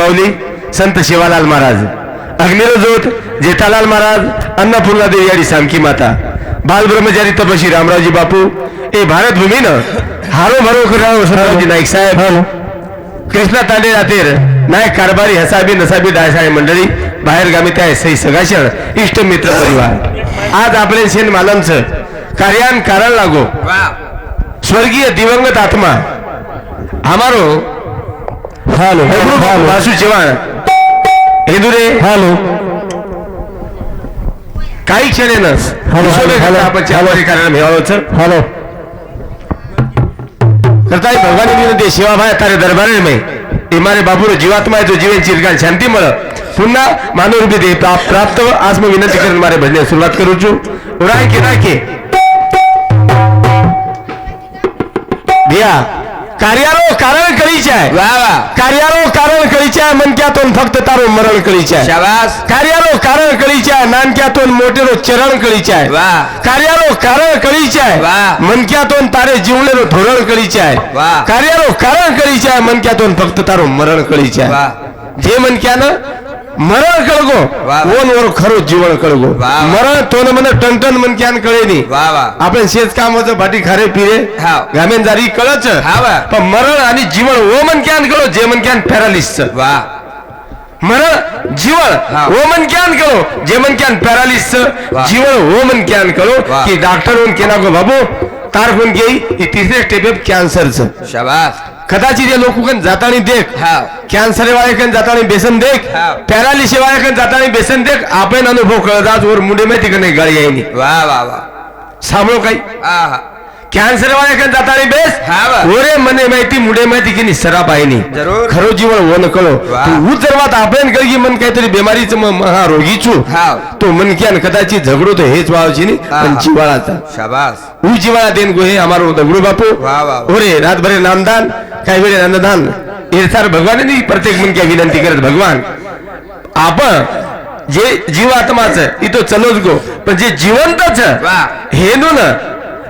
माऊली संत शिवालाल महाराज. अग्निरजोत जेठालाल महाराज अन्नपूर्णा देवी आणि सामकी माता. बालब्रह्मचारी तपशी रामरावजी बापू. ए भारत भूमीनं हारो भरो नाईक साहेब. कृष्णा तांडे रातेर नायक कारभारी हसाबी नसाबी दायसाळे मंडळी बाहेरगामी त्या सई सगाशण इष्ट मित्र परिवार. आज आपले शेन मालमचं कार्यान कारण लागो. स्वर्गीय दिवंगत आत्मा. हमारो Halo. Hey bro, Halo. masuk Jepang. Hindure. Halo. काही क्षण येणार आपण चहामध्ये कारण मिळालोच हॅलो करता भगवान विनंती शिवाभाय तारे दरबारे में इमारे बाबूर जीवात्मा आहे तो जीवन चिरकाल शांती मळ पुन्हा मानवरूपी दे प्राप्त प्राप्त आज मी विनंती करून मारे भजने सुरुवात करू छू राखे के भिया कार्यारो कारण कळीचे आहे. वा वा. कार्यारो कारण कळीचे आहे मनक्यातून फक्त तारो मरण कळीचे आहे. शाबास. कार्यालो कारण कळीचे आहे नानक्यातून मोठेरो चरण कळीचे आहे. वा. कार्यालो कारण कळीचे आहे वा. मनक्यातून तारे जीवलेलो धोरण कळीचे आहे. वा. कार्यालो कारण कळीचे आहे मनक्यातून फक्त तारो मरण कळीचे. आहे. जे मनक्यानं मरण कळगो वा. ओन वर खरो जीवन कळगो. मरण तोन मन टनटन मनक्यान कळेनी वा वा आपण शेत कामाचं भाटी खारे पिरे. गामेन जारी कळच. पण मरण आणि जीवन ओ मनक्यान कळो जे मनक्यान पॅरालिस वा मरण जीवन हा. ओ मन क्यान करो जे मन क्यान पॅरालिस. जीवन ओ मन क्यान करो वा. की डॉक्टर होऊन केना गो बाबू तार कोण घेई तिसरे स्टेप कॅन्सरचं शाबास कदाचित हे लोक कन जातानी देख. कॅन्सर वाले कन जातानी बेसन देख. पॅरालिस वाले कन जातानी बेसन देख. आपण अनुभव कळदाच वर मुंडे माहिती का नाही गाडी यायनी? वा वा वा. सांभळो काही ओरे मने माहिती मुंडे माहिती की सरा पाहिनी जरूर. खरो जीवन वन कळो वा. तू उतरवात आपण कळगी मन काहीतरी बिमारीच महारोगी छू हाव. तो मनक्यान कदाचित झगडो तो हेच वावची नी पण. जिवाळाचा शाबास ऊ जिवाळा देन गो हे अमारो दगडू बापू वा, वा, वा. ओरे रातभरे नामदान काही वेळे अन्नदान इरसार भगवानांनी प्रत्येक मनक्या विनंती करत भगवान आपण जे जीवात्माच इथं चलोच गो पण जे जिवंतच. हे नो ना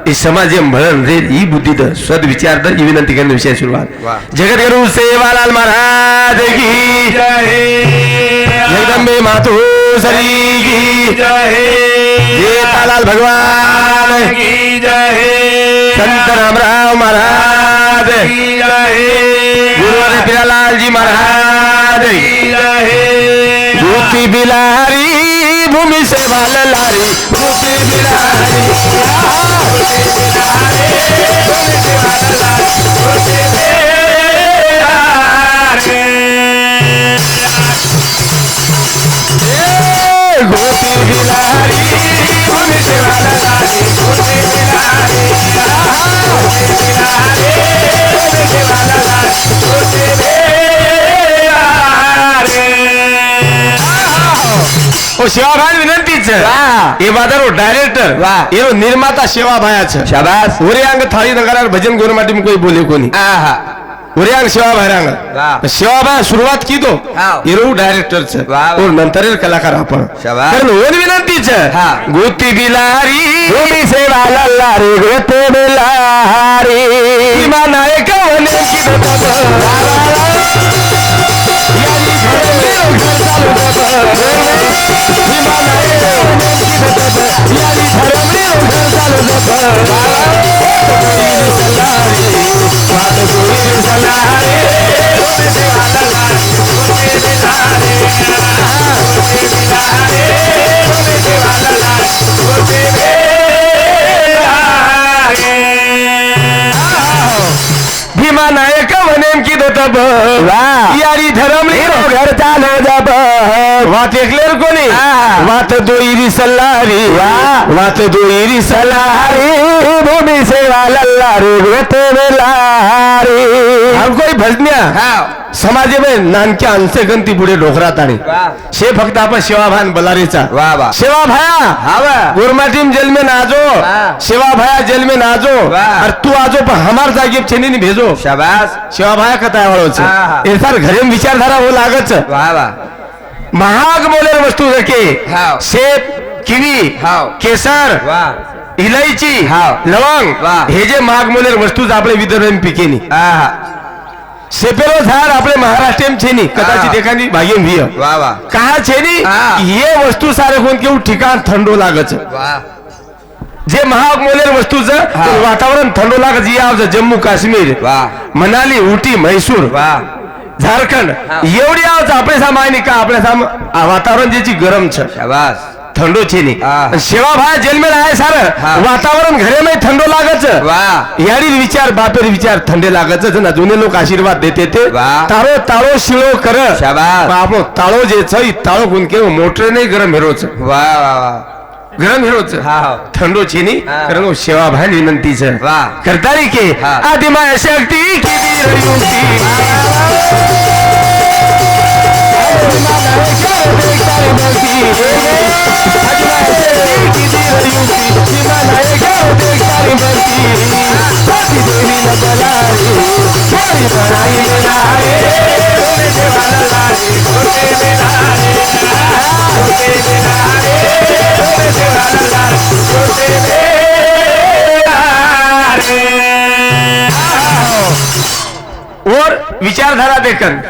ఈ సమాజం మరణే ఈ బుద్ధితో సద్విచారతో ఈ వినంతి కింద విషయ సురువారు జగద్గురు సేవాలాల్ మహారాజ్ కి జగదంబే మాతు సరీ కి జయతాలాల్ భగవాన్ संत रामराव महाराज गुरुवर बिलालाल जी महाराज ज्योति बिलाल भूमि से भाल लारी भूति बिलारी भूमि से भाल लारी बिलारी भूमि से भाल लारी हो, ओ शिवाभान विनंतीच वा. हे बाजारो डायरेक्टर वा. येरो हो, निर्माता शिवाभायाच शाबास. उरियांग थाळी नगारावर भजन गुरु माटी में कोई बोले कोनी आहा उरियांग वा. शिवाभायरांग शिवाभाय सुरुवात की तो हाव. येरो डायरेक्टर छ. वा, वा. हो, और नंतर येर कलाकार आपण. शाबास. कारण ओन विनंतीच हा. गोती बिलारी. गोती सेवा लल्लारी गोते बिलारी. नायक वने की घर दोईरी सल्लारी वात दोईरी सल्लारी भूमी सेवा लल्लारी गोत बेलारी हम कोई भजन्या समाजे में नानक्या अंसे गंती पुढे डोकरात आणि शे फक्त आपण सेवाभान बलारीचा. वा वा. सेवा भाया हावा. गुरमाटीम जेल में नाजो. हाँ। सेवा भाया जेल में नाजो. वाह। और तू आजो पर हमार जागे छेनी नहीं भेजो. शाबास. सेवा भाया कथा वाळोच हाँ। ए सर घरे विचारधारा हो वा. महाग मोलेर वस्तू जके सेब किवी केसर इलायची लवंग हे जे महाग मोलेर वस्तू आपले विदर्भ पिकेनी. आहा. सेपेरो झाड आपले महाराष्ट्रीयन छेनी. कदाचित एखादी भाग्य हिय वा वा. छेनी? हे ये वस्तू सारे कोण केऊ ठिकाण थंडो लागत जे महाग मोलेर वस्तूच हा. वातावरण थंडो लागत या जम्मू काश्मीर. मनाली उटी म्हैसूर. જમ્મુ કાશ્મીર વાહ મનાલી ઉટી મૈસૂર વાહ ઝારખંડ હા. એવડી આવશે આપણે સામે આઈ નહીં કે આપણે સામે આ વાતાવરણ જે છે ગરમ છે શાબાશ ઠંડો છે નહીં હા. અને સેવાભાઈ જેલ में આયા સારે હા. વાતાવરણ ઘરે में ઠંડો લાગે છે વાહ यारी विचार बापेर विचार थंडे लागत છે ને જૂને લોકો આશીર્વાદ દેતે તે વાહ. તારો તાળો શીળો કર શાબાશ. પણ આપણો તાળો જે છે ઈ તાળો ગુણ કેવો મોટર નહીં ગરમ હેરો છે વાહ વાહ વાહ ગરમ હેરો છે હા. ઠંડો છે નહીં હા. કારણ સેવાભાઈ વિનંતી છે વાહ. કરતારી કે હા. આદિમાં શક્તિ કીધી રયુક્તિ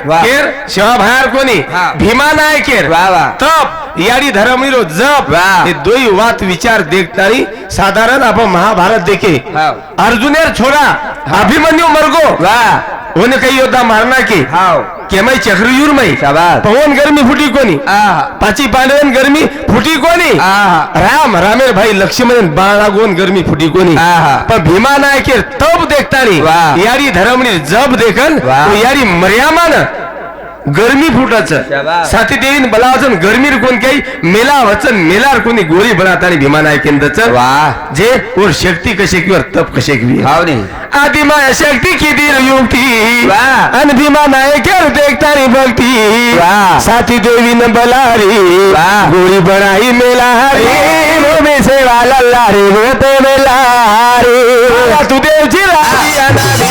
वाह. केर शिवा भायर कोणी हा. भीमा नाय केर वाह, वाह. तप याडी धर्मवीरो जप. हे दोई वात विचार देखतानी साधारण आपण महाभारत देखे हाव. अर्जुनेर छोरा अभिमन्यु मरगो कोणी काही योद्धा मारणार की? के केमय चक्रयूर मई. शाबास. पवन गर्मी फुटी कोणी? आहा. पाची पांडवन गर्मी फुटी कोणी? आहा. राम रामेर भाई लक्ष्मण बाळागोन गर्मी फुटी कोणी? आहा. पण भीमा नायकेर तब देखतानी वाह. यारी धर्म ने जब देखन वाह. तो यारी मर्यामान गर्मी फुटाचं. साथी देईन बलावचन गर्मी रुकून काही मेलावचन मेला कोणी गोरी बनात आणि भीमान ऐकेंदच वा. जे ओर शक्ती कशे किंवा तप कशे किवी हाव नाही आधी माया शक्ती किती युक्ती. अन भीमान ऐकेर देखतारी भक्ती. साथी देवी न बलारी गोरी बनाई मेलारी. मे सेवा तो होते मेलारी. तू देवची राणी. अनारी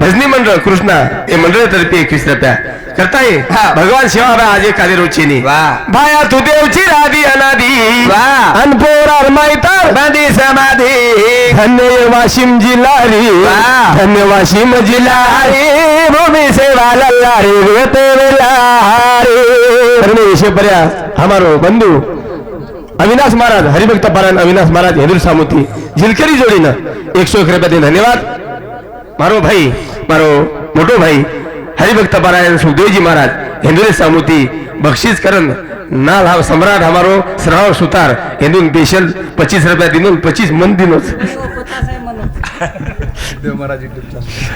भजनी मंडळ कृष्णा हे मंडळातर्फे एकवीस रुपया करताय? हा. भगवान आज एक काले रोचीनी भाया तू देवची राधी अनादी. अनपोरार मायतार. बांधी समाधी. धन्य वाशिम जिल्हारी. धन्य वाशिम जिल्हारी. भूमी सेवा लल्लारी परमेश पर्या हमारो बंधू. अविनाश महाराज हरिभक्त पारायण अविनाश महाराज हेदुर सामुती झिलकरी जोडीनं. एकशे एक रुपयाचे धन्यवाद. મારો ભાઈ મારો મોટો ભાઈ હરિભક્ત પારાયણ સુખદેવજી મહારાજ હિન્દુને સામુતી બક્ષિસ કરન ના લાવ સમ્રાટ અમારો શ્રાવણ સુતાર હિન્દુ સ્પેશિયલ પચીસ રૂપિયા દીનો પચીસ મન દીનો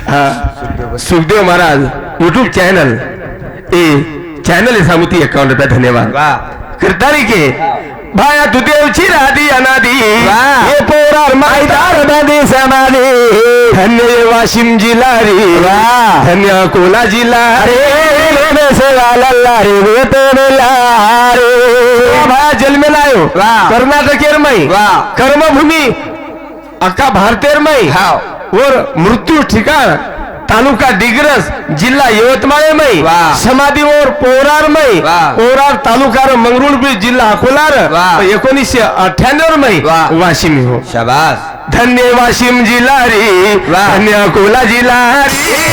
હા સુખદેવ મહારાજ યુટ્યુબ ચેનલ એ ચેનલ એ સામુતી એકાવન રૂપિયા ધન્યવાદ વાહ કરતારી કે भाया तू देवची राधी अनादी हे पोरार मायदार बाधी समाधी धन्य वाशिम जिला रे धन्य अकोला जिला रे सेवा लल्ला रे वेतोला रे भाया जन्मेला आयो कर्नाटक एरमई कर्मभूमी अक्का भारतेर मै हा और मृत्यू ठिकाण तालुका डिग्रस जिल्हा यवतमाळमय समाधीवर पोरारमय पोरार तालुका मंगरुळपीर जिल्हा अकोलार एकोणीसशे अठ्याण्णव मय वाशिम हो. शबास. धन्य वाशिम जिल्हा रे धन्य अकोला जिल्हा रे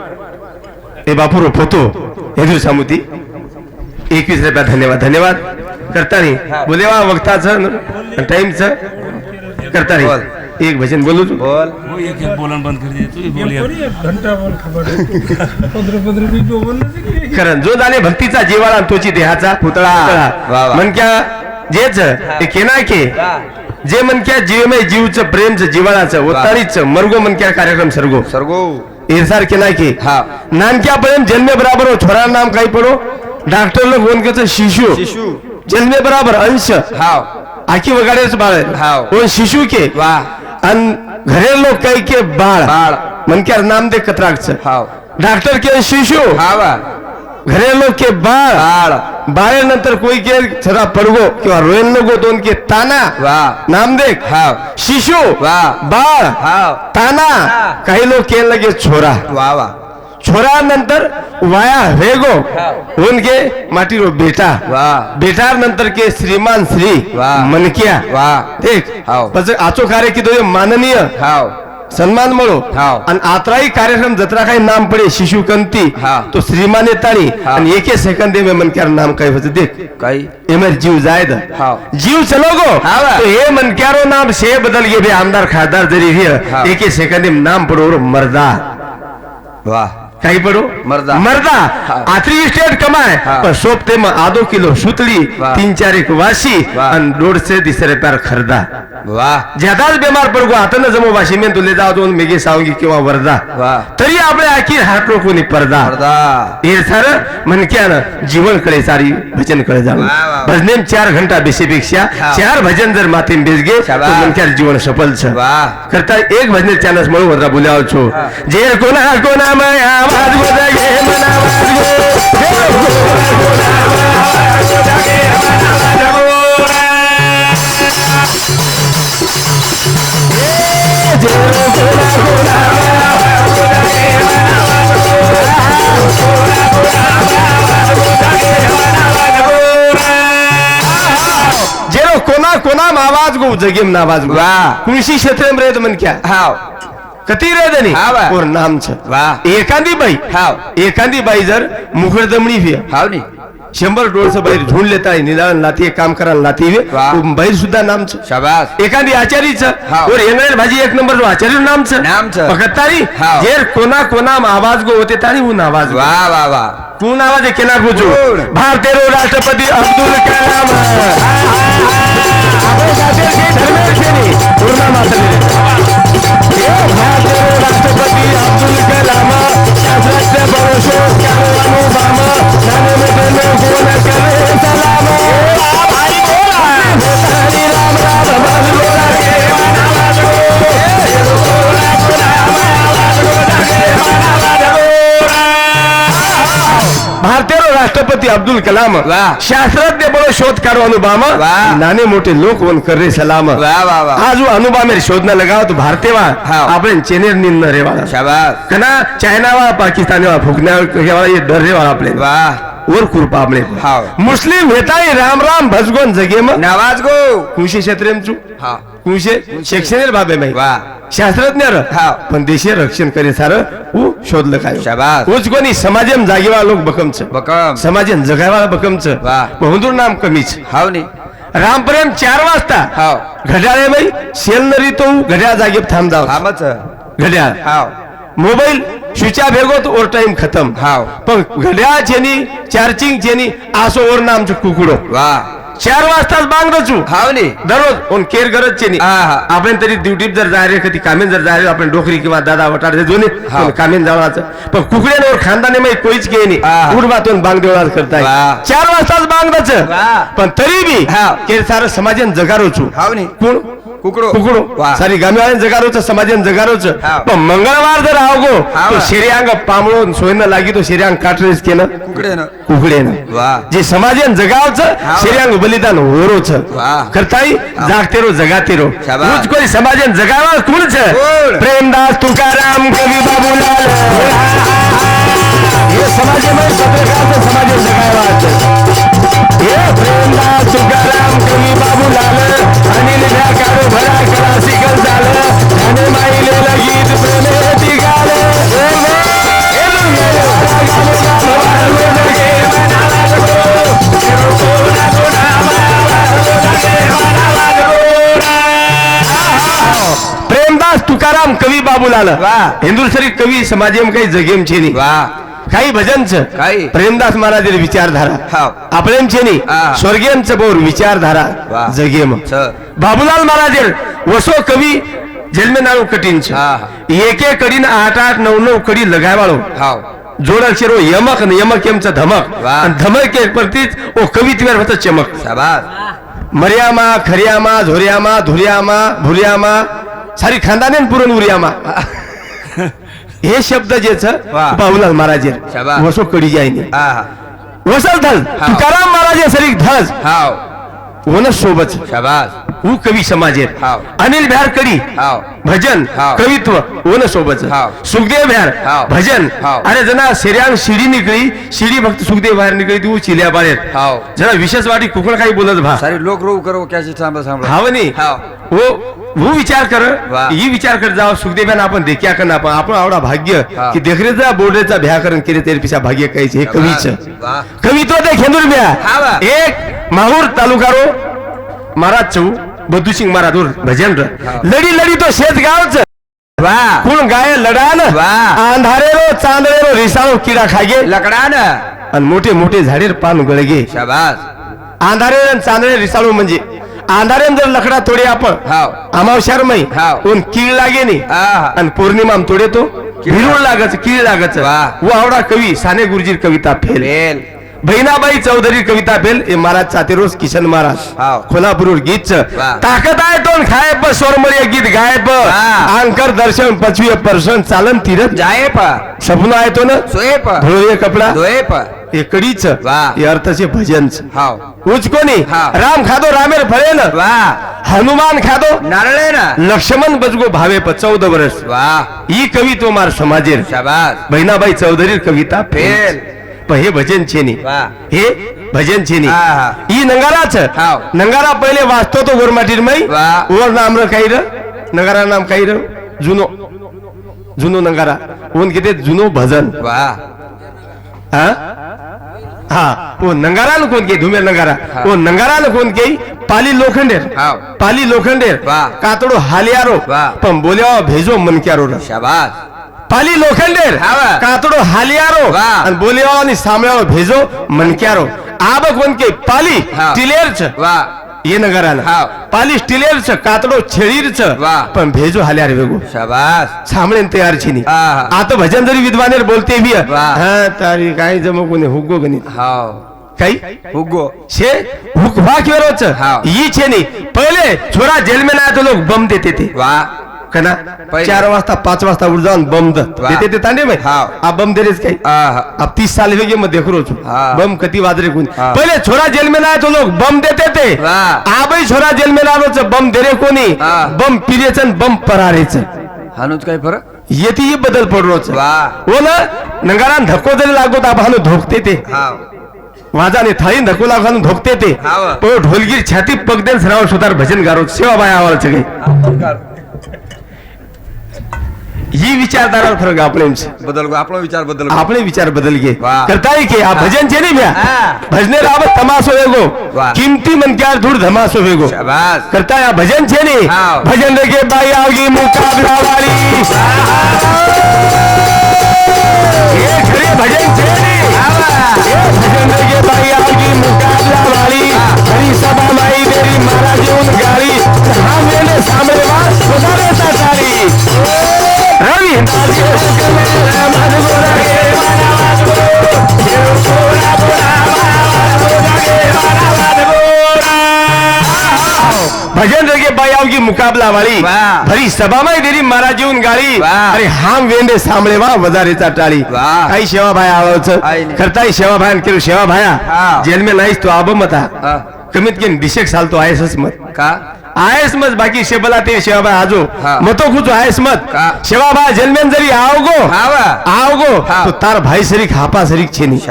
ते बापूर फोतो हेजू सामुती एकवीस रुपया धन्यवाद धन्यवाद. करता रे बोले वा वक्ताच टाइमच. करता करताना एक भजन बोलू तू? बोल. हो, एक एक बोलन बंद कर दे जो कारण जो झाले भक्तीचा जीवाळा तुझी देहाचा पुतळा. म्हणक्या जेच के ना के जे म्हणक्या जीवमय जीवच प्रेमच जीवाळाचं ओतारीचं मरगो म्हणक्या कार्यक्रम सरगो. सरगो. एरसार केला की. हा. नानक्यापर्यंत जन्मे बराबर हो छोरा नाम काही पडो. डॉक्टर लोक ओनकेचं शिशु. शिशु. जन्मे बराबर अंश. हाव. आखी वगाडेच बाळ हाव. ओ शिशु के? वा. आणि घरे लोक काही के बाळ. बाळ. मनक्या नाम दे कत्राकचं. हाव. डॉक्टर के शिशु. हावा. घरेलो के बाळ. बाळ. नंतर कोई के छरा पडगो किंवा रोयन नको दोन के ताना. वा. नाम देख हा शिशु. वा. बाळ. हा ताना. काही लोक के लगे छोरा. वा वा. छोरा नंतर वाया रेगो. उनके माटी रो बेटा. वा. बेटा नंतर के श्रीमान श्री वा. मनकिया. वा. देख. हाव. आचो कार्य की तो माननीय. हाव. સન્માન મળો હાવ. અને આતરાઈ કાર્યક્રમ જત્રા કઈ નામ પડે શિશુ કંતી હાવ. તો શ્રીમાને તાણી હાવ. અને એકે સેકન્ડે મેં મન ક્યાર નામ કઈ વચ્ચે દેખ काही એમાં જીવ જાય દ હાવ. જીવ ચલો ગો હાવ. તો એ મન ક્યારો નામ શે બદલ ગે બે આમદાર ખાસદાર જરી રે હાવ. એકે સેકન્ડે નામ પડો ઓરો મરદા वा काही पडो? मर्दा. मर्दा. आत्री स्टेट कमाय. पण सोपते मग आदो किलो सुतली तीन चार एक वाशी आणि दोडशे दिसरे पार खरदा. वा. ज्यादाच बेमार पडगो आता न जमो वाशी मेन तुले जाऊ दोन मेघे सावंगी किंवा वर्धा तरी आपले आखीर हात रोखून पर्दा. हे सर म्हणक्यान जीवनकडे सारी भजनकडे जाऊ. भजने चार घंटा बेसीपेक्षा चार भजन जर माथे बेसगे म्हणक्या जीवन सफल छ करता एक भजने चानस म्हणून वर्धा बोलावचो. जे कोणा कोणा माया आवाज मना आवाज गो जे कोणा माया आवाज गो आवाज आवाज आवाज आवाज आवाज आवाज जगेम नावाज गो. वा. कृषी क्षेत्र रेत मन क्या? हाव कती हा नाम छ। वा. एखादी बाई। हाव. एखादी बाई जर मुखडदमणी व्हे हाव नी. शंभर डोळस बाई झुंड लेता निदान लाती काम करायला लाती. बाई सुद्धा नाम छ। शाबास. एखादी आचारीच. और येणार भाजी एक नंबर आचार्य नाम छ। नाम छ. फकत तारी. जेर कोणा कोणा आवाज गो होते तारी ऊन आवाज. वा वा वा. कोण आवाज केना गुजू? भारतीय राष्ट्रपती अब्दुल अब्दुल कलाम शास्त्रज्ञ शोध करो अनुबाम नाने मोटे लोक वन कर रे सलाम आज अनुबा मेरे शोधना लगाओ तो भारतीय वा आपण चेनेर निन्न रे वाला कना चाइना वा पाकिस्तान वा फुकने वाला ये डर रे वाला अपने और कृपा अपने मुस्लिम हेताई राम राम भजगोन जगे मग नावाज क्षेत्र में चू. कुशे शैक्षणिक भावे में. वा. शास्त्रज्ञ. पण देशी रक्षण करे सार उ शोधलं काय? शाबास. उच कोणी समाजेम जागेवाळा लोक बकमच. बकम. समाजेन जगावाळा बकमच. बहुंदूर नाम कमीच. हाव नी रामप्रेम चार वाजता. हाव. घड्याळे बाई शेलनरी तो घड्याळ जागेत थांब जाव थांबच. घड्याळ. हाव. मोबाईल स्विचा भेगोत ओर टाइम खतम. हाव. पण घड्याळ चेनी चार्जिंग चेनी आसो ओर ना आमचं कुकडो. वा. चार वाजताच बांग रचू हाव नी दररोज ओन केर गरज हा, हा. आपण तरी ड्युटीत जर जाय रे कधी कामेन जर जाय रे आपण डोकरी किंवा दादा वटार जे दोन्ही. पण कामेन जावळाचं पण कुकड्यावर खानदाने माही कोईच के नी हा, हा. उडबातून बांग देवळात करताय वा. चार वाजताच बांग रच वा. पण तरी बी हा. केर सारं समाजन जगारोचू हाव नी कोण कुकडो. कुकडो. वा. सारी गामीवाल्यान जगारोच समाजन जगारोच. हा. पण मंगळवार जर आवगो हा. तो शेऱ्यांग पामळून सोयनं लागी तो शेऱ्यांग काटरेस केलं. कुकडे ना कुकडेनं. वा. जे समाजन जगावचं हा. शेऱ्यांग बलिदान होरोच. वा. करताई जागतेरो जगातेरो. शाबास. रोज कोणी समाजन जगावा कोणच? कोण? प्रेमदास तुकाराम कवी बाबूलाल. हे समाजमय आलं हिंदुसरी कवी समाजेम काही जगेम छेनी. काही भजनच. काही. प्रेमदास महाराज विचारधारा. आपलेमचेनी स्वर्गीयच बोर विचारधारा जगेम बाबूलाल महाराज वसो कवी जन्म नाळू कठीण एके कडीन आठ आठ नऊ नऊ कडी लगावाळो जोड अक्षर यमक यमक यमच धमक. धमक एक परतीच ओ कवितेवर होत चमक. मर्यामा खर्यामा झोर्यामा धुर्यामा भुर्यामा सारी खानदाने पुरण आम्हा हे शब्द जेच बाहुलाल महाराज वसो कडी जायने वसल धल तुकाराम महाराज सरी धज हाव. वनसोबत ऊ कवी समाज आहेत अनिल भ्यार कडी भजन कवित्व वनसोबत. सोबत सुखदेव भ्यार भजन. अरे जना शेऱ्यांग शिडी निकळी शिडी भक्त सुखदेव भ्यार निकळी तू चिल्या बाहेर जना विशेष वाटी कुकड काही बोलत भा. सारे लोक रोग करो कॅसे थांबा थांबा. भावनी वो वो विचार कर ही विचार कर जाओ सुखदेव आपण देख्या कर आपण आपण आवडा भाग्य हा. की देखरेचा बोर्डेचा भ्याकरण केले तरी पिसा भाग्य काहीच हे कवीच. कवी कवित्व ते खेंदूर भ्या. एक माहूर तालुकारो महाराज चौ बद्धूसिंग महाराज उर भजन र. हा. लडी लडी तो शेत गावच वा कोण गाय लडान वा. अंधारेरो चांदरेरो रिसाळो किडा खागे लकडा ना आणि मोठे मोठे झाडे पान गळगे शाबास अंधारे आणि चांदणे रिसाळू म्हणजे अंधारे जर लकडा तोडे आपण हाव अमावस्यार मै हाव. कोण कीळ लागे नी हा हा. आणि पौर्णिमा तोडे तो भिरुळ लागच कीळ लागच वा. आवडा कवी साने गुरुजी कविता फेल बहिणाबाई चौधरी कविता फेल हे महाराज चाते रोज किशन महाराज. कोल्हापूर गीत. ताकद आहे तो खाय प गीत गायब. अंकर दर्शन पचवी पर्सन चालन तीरथ. जाये प. सपन आहे तो ना? धुळे कपडा. दोये प. हे अर्थचे भजनच हाव. उच कोणी. राम खादो रामेर फळेल वा. हनुमान खादो. नारळे ना. लक्ष्मण बजगो भावे प चौद वर्ष. वा. ही कवित्व मार समाजेर. बहिणाबाई चौधरी कविता फेल. हे भजन छेनी. हे भजन छेनी. हा, नंगाराच. नंगारा पहिले वाचतो तो गोरमाटीर मै वा. ओर नाम र काही र नंगारा नाम काही र जुनो. जुनो नंगारा. ओन किती? जुनो भजन. वा. हा? हा. ओ नंगारानं कोण के धुमेर नंगारा. ओ नंगारानं कोण के पाली लोखंडेर. पाली लोखंडेर. कातडो हालियारो. पण बोल्या भेजो मनक्यारो र. शाबास. पाली लोखंडेर. कातडो हालियारो. आणि बोलिया आणि सामळ्यावर भेजो मनक्यारो आब कोण के पाली. टिलेरच वा ये नगरानं हाव. पाली स्टिलेरच कातडो छेळीरच. पण भेजो हाल्यार वेगो शाबास सामळेन तयार छिनी हा, हा. आता भजन जरी विद्वानेर बोलते भी. हा तारी काय जमो कोणी हुगो गणित हाव काही हुगो छे हुकवा केरोच. ही छे नहीं पहले छोरा जेल में लाया तो लोग बम देते थे वा कना पहिले. चार वाजता पाच वाजता उठ जाऊन बम. देते ते तांडे में हाव. आप बम दे काही. अब तीस साल हो गए मैं देख रो छू हाँ। बम कति वाजरे कोण हाँ। पहले छोरा जेल में लाया तो लोग बम देते थे. आबई छोरा जेल में लावच बम दे रे कोणी हाँ. बम पिरेचन बम परारेच हानूच काय फरक येते ही बदल पडरोच वाह. हो ना नंगारान धक्को जरी लागतो आपण धोकते ते हाव वाजाने थाळीन धक्को लागून धोकते ते ढोलगीर छाती पगदेल सराव सुतार भजन गारो सेवा बाय आवाज सगळे ही विचारधारा खरं का बदल आपण विचार बदल आपण विचार बदल घे. करता येईल की? भजन चे नाही म्या. भजने राबत तमासो वेगो. किमती मनक्यार धूर धमासो वेगो. करता या भजन चे नाही. भजन रे बाई आवगी मुकाबला वाली. भजन चे भजन रे बाई आवगी मुकाबला वाली. सभा माई तेरी मला की मुकाबला वाली. भरी सभा में देरी महाराज येऊन गाली वाह. अरे हाम वेंडे सांभळे वा वजारीचा टाळी. वाह. काही शेवा भाया आई आवडच करता ही शेवा भाया केलं शेवा भाया. हा. जेल मे नाहीस तू आबमता हा. कमीत साल दिशेक चालतो आहेसच मत. का? आहेस मत बाकी शेबला ते शेवाबा आजो. मतो खुजो आहेस मत शेवाबा जलमेन जरी आव गो आव गो तो तार भाई सरीक हापा सरीक छेनी.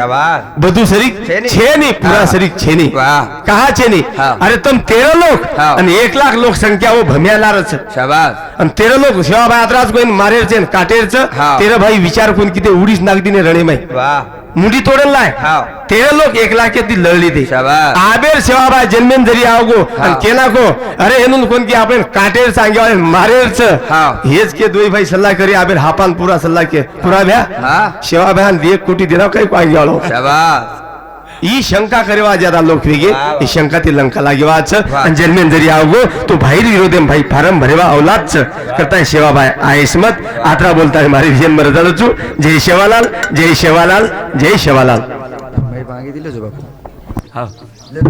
बधू सरीक छेनी. पुरा सरीक छेनी. कहा छेनी? अरे तुम तेरह लोग एक लाख लोक संख्या हो भम्यालारच. आणि तेरह लोग शेवाबा आत्राज कोण मारेरचे काटेर तेरा भाई विचार कोण उड़ीस नागदी ने रणे माई. मुडी तोडल नाही. ते लोक एक लाख लढली ती. आबेर सेवाबा जन्मेन जरी आवगो आणि केला को अरे हेनून कोण की आपण काटेर सांगेवाले मारेरच हेच के दोई भाई सल्ला करी आबेर हापान पुरा सल्ला के. पुरा भ्या. सेवाभ्या एक कोटी दिला काही पाहिजे ಈ ಶಂಕಾ ಕರಿವಾಜಾದ शंका ती लंका ಲಂಕಾ लागिवाच आणि जन्मेन जरी आवगो तो भाईर विरोधेम भाई फारम भरेवा औलादच करताय शेवाबाई आयसमत आत्रा बोलताय मारी विजन मरदालचू जय शेवालाल जय शेवालाल जय शेवालाल